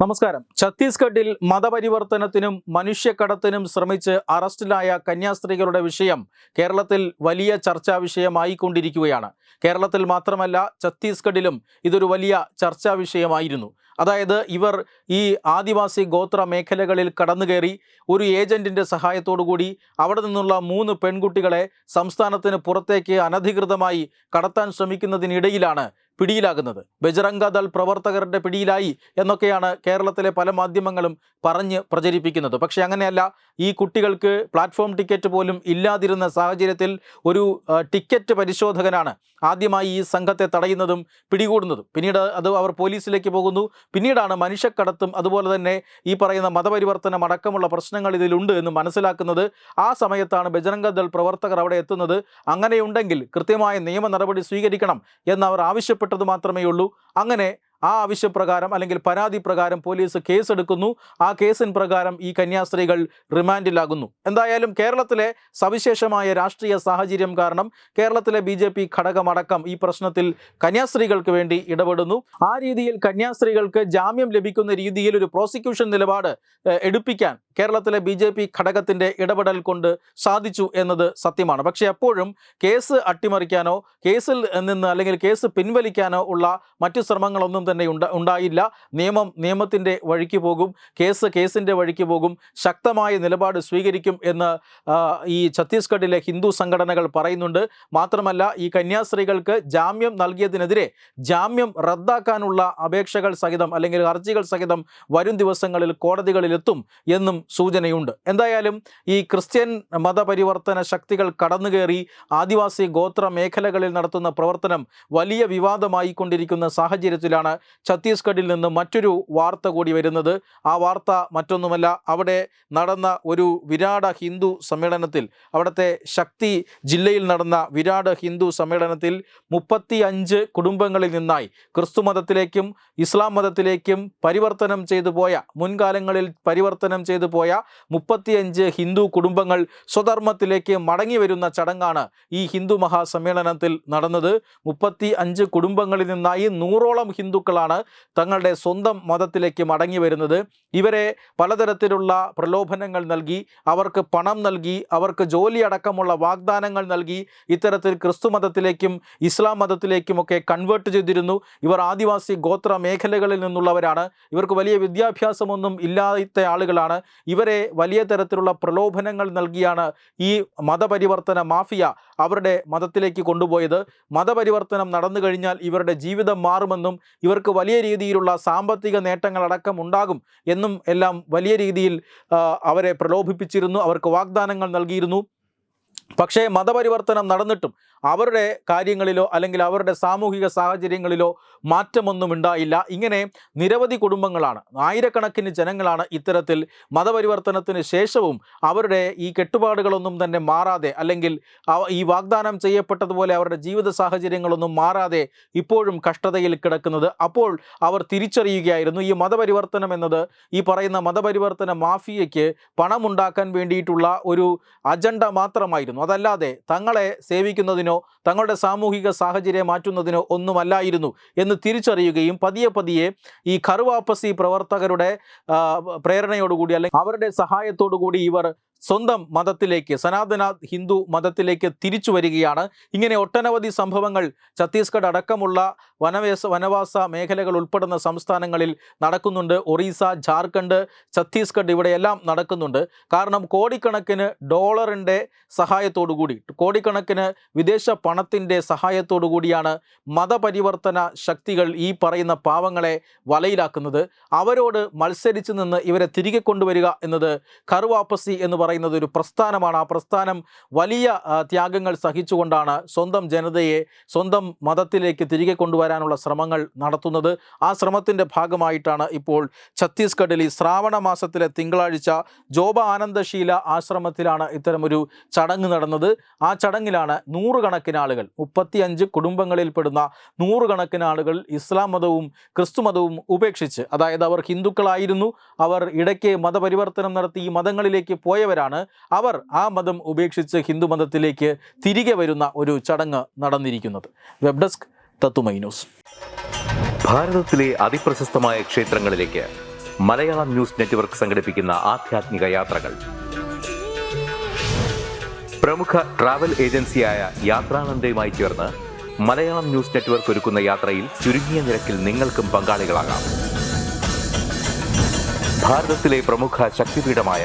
നമസ്കാരം. ഛത്തീസ്ഗഡിൽ മതപരിവർത്തനത്തിനും മനുഷ്യക്കടത്തിനും ശ്രമിച്ച് അറസ്റ്റിലായ കന്യാസ്ത്രീകളുടെ വിഷയം കേരളത്തിൽ വലിയ ചർച്ചാ വിഷയമായിക്കൊണ്ടിരിക്കുകയാണ്. കേരളത്തിൽ മാത്രമല്ല ഛത്തീസ്ഗഡിലും ഇതൊരു വലിയ ചർച്ചാ വിഷയമായിരുന്നു. അതായത് ഇവർ ഈ ആദിവാസി ഗോത്ര മേഖലകളിൽ കടന്നു കയറി ഒരു ഏജന്റിന്റെ സഹായത്തോടുകൂടി അവിടെ നിന്നുള്ള മൂന്ന് പെൺകുട്ടികളെ സംസ്ഥാനത്തിന് പുറത്തേക്ക് അനധികൃതമായി കടത്താൻ ശ്രമിക്കുന്നതിനിടയിലാണ് പിടിയിലാകുന്നത്. ബജറംഗ ദൾ പ്രവർത്തകരുടെ പിടിയിലായി എന്നൊക്കെയാണ് കേരളത്തിലെ പല മാധ്യമങ്ങളും പറഞ്ഞ് പ്രചരിപ്പിക്കുന്നത്. പക്ഷേ അങ്ങനെയല്ല. ഈ കുട്ടികൾക്ക് പ്ലാറ്റ്ഫോം ടിക്കറ്റ് പോലും ഇല്ലാതിരുന്ന സാഹചര്യത്തിൽ ഒരു ടിക്കറ്റ് പരിശോധകനാണ് ആദ്യമായി ഈ സംഘത്തെ തടയുന്നതും പിടികൂടുന്നതും. പിന്നീട് അത് അവർ പോലീസിലേക്ക് പോകുന്നു. പിന്നീടാണ് മനുഷ്യക്കടത്തും അതുപോലെ തന്നെ ഈ പറയുന്ന മതപരിവർത്തനം അടക്കമുള്ള പ്രശ്നങ്ങൾ ഇതിലുണ്ട് എന്ന് മനസ്സിലാക്കുന്നത്. ആ സമയത്താണ് ബജരംഗദൾ പ്രവർത്തകർ അവിടെ എത്തുന്നത്. അങ്ങനെയുണ്ടെങ്കിൽ കൃത്യമായ നിയമ നടപടി സ്വീകരിക്കണം എന്നവർ ആവശ്യപ്പെട്ടത് മാത്രമേ ഉള്ളൂ അങ്ങനെ ആ ആവശ്യപ്രകാരം അല്ലെങ്കിൽ പരാതി പ്രകാരം പോലീസ് കേസെടുക്കുന്നു. ആ കേസിൻ പ്രകാരം ഈ കന്യാസ്ത്രീകൾ റിമാൻഡിലാകുന്നു. എന്തായാലും കേരളത്തിലെ സവിശേഷമായ രാഷ്ട്രീയ സാഹചര്യം കാരണം കേരളത്തിലെ ബി ജെ പി ഘടകമടക്കം ഈ പ്രശ്നത്തിൽ കന്യാസ്ത്രീകൾക്ക് വേണ്ടി ഇടപെടുന്നു. ആ രീതിയിൽ കന്യാസ്ത്രീകൾക്ക് ജാമ്യം ലഭിക്കുന്ന രീതിയിൽ ഒരു പ്രോസിക്യൂഷൻ നിലപാട് എടുപ്പിക്കാൻ കേരളത്തിലെ ബി ജെ പി ഘടകത്തിന്റെ ഇടപെടൽ കൊണ്ട് സാധിച്ചു എന്നത് സത്യമാണ്. പക്ഷേ എപ്പോഴും കേസ് അട്ടിമറിക്കാനോ കേസിൽ നിന്ന് അല്ലെങ്കിൽ കേസ് പിൻവലിക്കാനോ ഉള്ള മറ്റു ശ്രമങ്ങളൊന്നും തന്നെ ഉണ്ടായില്ല. നിയമം നിയമത്തിന്റെ വഴിക്ക് പോകും കേസ് കേസിന്റെ വഴിക്ക് പോകും ശക്തമായ നിലപാട് സ്വീകരിക്കും എന്ന് ഈ ഛത്തീസ്ഗഡിലെ ഹിന്ദു സംഘടനകൾ പറയുന്നുണ്ട്. മാത്രമല്ല ഈ കന്യാസ്ത്രീകൾക്ക് ജാമ്യം നൽകിയതിനെതിരെ ജാമ്യം റദ്ദാക്കാനുള്ള അപേക്ഷകൾ സഹിതം അല്ലെങ്കിൽ ഹർജികൾ സഹിതം വരും ദിവസങ്ങളിൽ കോടതികളിലെത്തും എന്നും സൂചനയുണ്ട്. എന്തായാലും ഈ ക്രിസ്ത്യൻ മതപരിവർത്തന ശക്തികൾ കടന്നുകയറി ആദിവാസി ഗോത്ര മേഖലകളിൽ നടത്തുന്ന പ്രവർത്തനം വലിയ വിവാദമായി കൊണ്ടിരിക്കുന്ന സാഹചര്യത്തിലാണ് ഛത്തീസ്ഗഡിൽ നിന്ന് മറ്റൊരു വാർത്ത കൂടി വരുന്നത്. ആ വാർത്ത മറ്റൊന്നുമല്ല അവിടെ നടന്ന ഒരു വിരാട ഹിന്ദു സമ്മേളനത്തിൽ അവിടുത്തെ ശക്തി ജില്ലയിൽ നടന്ന വിരാട് ഹിന്ദു സമ്മേളനത്തിൽ മുപ്പത്തി അഞ്ച് കുടുംബങ്ങളിൽ നിന്നായി ക്രിസ്തു മതത്തിലേക്കും ഇസ്ലാം മതത്തിലേക്കും പരിവർത്തനം ചെയ്തു പോയ മുൻകാലങ്ങളിൽ പരിവർത്തനം ചെയ്തു പോയ മുപ്പത്തിയഞ്ച് ഹിന്ദു കുടുംബങ്ങൾ സ്വധർമ്മത്തിലേക്ക് മടങ്ങി വരുന്ന ചടങ്ങാണ് ഈ ഹിന്ദു മഹാസമ്മേളനത്തിൽ നടന്നത്. മുപ്പത്തി അഞ്ച് കുടുംബങ്ങളിൽ നിന്നായി നൂറോളം ഹിന്ദുക്കളാണ് തങ്ങളുടെ സ്വന്തം മതത്തിലേക്ക് മടങ്ങി വരുന്നത്. ഇവരെ പലതരത്തിലുള്ള പ്രലോഭനങ്ങൾ നൽകി അവർക്ക് പണം നൽകി അവർക്ക് ജോലി അടക്കമുള്ള വാഗ്ദാനങ്ങൾ നൽകി ഇത്തരത്തിൽ ക്രിസ്തു മതത്തിലേക്കും ഇസ്ലാം മതത്തിലേക്കുമൊക്കെ കൺവേർട്ട് ചെയ്തിരുന്നു. ഇവർ ആദിവാസി ഗോത്ര മേഖലകളിൽ നിന്നുള്ളവരാണ്. ഇവർക്ക് വലിയ വിദ്യാഭ്യാസമൊന്നും ഇല്ലാത്ത ആളുകളാണ്. ഇവരെ വലിയ തരത്തിലുള്ള പ്രലോഭനങ്ങൾ നൽകിയാണ് ഈ മതപരിവർത്തന മാഫിയ അവരുടെ മതത്തിലേക്ക് കൊണ്ടുപോയത്. മതപരിവർത്തനം നടന്നു കഴിഞ്ഞാൽ ഇവരുടെ ജീവിതം മാറുമെന്നും ഇവർക്ക് വലിയ രീതിയിലുള്ള സാമ്പത്തിക നേട്ടങ്ങളടക്കം ഉണ്ടാകും എന്നും എല്ലാം വലിയ രീതിയിൽ അവരെ പ്രലോഭിപ്പിച്ചിരുന്നു അവർക്ക് വാഗ്ദാനങ്ങൾ നൽകിയിരുന്നു. പക്ഷേ മതപരിവർത്തനം നടന്നിട്ടും അവരുടെ കാര്യങ്ങളിലോ അല്ലെങ്കിൽ അവരുടെ സാമൂഹിക സാഹചര്യങ്ങളിലോ മാറ്റമൊന്നും ഉണ്ടായില്ല. ഇങ്ങനെ നിരവധി കുടുംബങ്ങളാണ് ആയിരക്കണക്കിന് ജനങ്ങളാണ് ഇത്തരത്തിൽ മതപരിവർത്തനത്തിന് ശേഷവും അവരുടെ ഈ കെട്ടുപാടുകളൊന്നും തന്നെ മാറാതെ അല്ലെങ്കിൽ ഈ വാഗ്ദാനം ചെയ്യപ്പെട്ടതുപോലെ അവരുടെ ജീവിത സാഹചര്യങ്ങളൊന്നും മാറാതെ ഇപ്പോഴും കഷ്ടതയിൽ കിടക്കുന്നത്. അപ്പോൾ അവർ തിരിച്ചറിയുകയായിരുന്നു ഈ മതപരിവർത്തനം എന്നത് ഈ പറയുന്ന മതപരിവർത്തന മാഫിയയ്ക്ക് പണമുണ്ടാക്കാൻ വേണ്ടിയിട്ടുള്ള ഒരു അജണ്ട മാത്രമായിരുന്നു. അതല്ലാതെ തങ്ങളെ സേവിക്കുന്നതിനോ തങ്ങളുടെ സാമൂഹിക സാഹചര്യം മാറ്റുന്നതിനോ ഒന്നുമല്ലായിരുന്നു എന്ന് തിരിച്ചറിയുകയും പതിയെ പതിയെ ഈ കറുവാപ്പസി പ്രവർത്തകരുടെ പ്രേരണയോടുകൂടി അല്ലെങ്കിൽ അവരുടെ സഹായത്തോടുകൂടി ഇവർ സ്വന്തം മതത്തിലേക്ക് സനാതന ഹിന്ദു മതത്തിലേക്ക് തിരിച്ചു വരികയാണ്. ഇങ്ങനെ ഒട്ടനവധി സംഭവങ്ങൾ ഛത്തീസ്ഗഡ് അടക്കമുള്ള വനവേസ വനവാസ മേഖലകൾ ഉൾപ്പെടുന്ന സംസ്ഥാനങ്ങളിൽ നടക്കുന്നുണ്ട്. ഒറീസ ജാർഖണ്ഡ് ഛത്തീസ്ഗഡ് ഇവിടെയെല്ലാം നടക്കുന്നുണ്ട്. കാരണം കോടിക്കണക്കിന് ഡോളറിന്റെ സഹായത്തോടുകൂടി കോടിക്കണക്കിന് വിദേശ പണത്തിന്റെ സഹായത്തോടു കൂടിയാണ് മതപരിവർത്തന ശക്തികൾ ഈ പറയുന്ന പാവങ്ങളെ വലയിലാക്കുന്നത്. അവരോട് മത്സരിച്ച് നിന്ന് ഇവരെ തിരികെ കൊണ്ടുവരിക എന്നത് കറുവാപ്പസി എന്ന് പറയുന്നത് ഒരു പ്രസ്ഥാനമാണ്. ആ പ്രസ്ഥാനം വലിയ ത്യാഗങ്ങൾ സഹിച്ചുകൊണ്ടാണ് സ്വന്തം ജനതയെ സ്വന്തം മതത്തിലേക്ക് തിരികെ കൊണ്ടുവരാനുള്ള ശ്രമങ്ങൾ നടത്തുന്നത്. ആ ശ്രമത്തിന്റെ ഭാഗമായിട്ടാണ് ഇപ്പോൾ ഛത്തീസ്ഗഡിൽ ഈ ശ്രാവണ മാസത്തിലെ തിങ്കളാഴ്ച ജോബ ആനന്ദശീല ആശ്രമത്തിലാണ് ഇത്തരമൊരു ചടങ്ങ് നടന്നത്. ആ ചടങ്ങിലാണ് നൂറുകണക്കിന് ആളുകൾ മുപ്പത്തിയഞ്ച് കുടുംബങ്ങളിൽപ്പെടുന്ന നൂറുകണക്കിന് ആളുകൾ ഇസ്ലാം മതവും ക്രിസ്തു മതവും ഉപേക്ഷിച്ച് അതായത് അവർ ഹിന്ദുക്കളായിരുന്നു അവർ ഇടയ്ക്ക് മതപരിവർത്തനം നടത്തി ഈ മതങ്ങളിലേക്ക് പോയവരാണ് അവർ ആ മതം ഉപേക്ഷിച്ച് ഹിന്ദു മതത്തിലേക്ക് തിരികെ വരുന്ന ഒരു ചടങ്ങ് നടന്നിരിക്കുന്നത്. വെബ് ഡെസ്ക് തത്തുമൈ ന്യൂസ്. ഭാരതത്തിലെ അതിപ്രശസ്തമായ ക്ഷേത്രങ്ങളിലേക്ക് മലയാളം ന്യൂസ് നെറ്റ്വർക്ക് സംഘടിപ്പിക്കുന്ന ആധ്യാത്മിക യാത്രകൾ. പ്രമുഖ ട്രാവൽ ഏജൻസിയായ യാത്രാനന്ദയുമായി ചേർന്ന് മലയാളം ന്യൂസ് നെറ്റ്വർക്ക് ഒരുക്കുന്ന യാത്രയിൽ ചുരുങ്ങിയ നിരക്കിൽ നിങ്ങൾക്കും പങ്കാളികളാകാം. ഭാരതത്തിലെ പ്രമുഖ ശക്തിപീഠമായ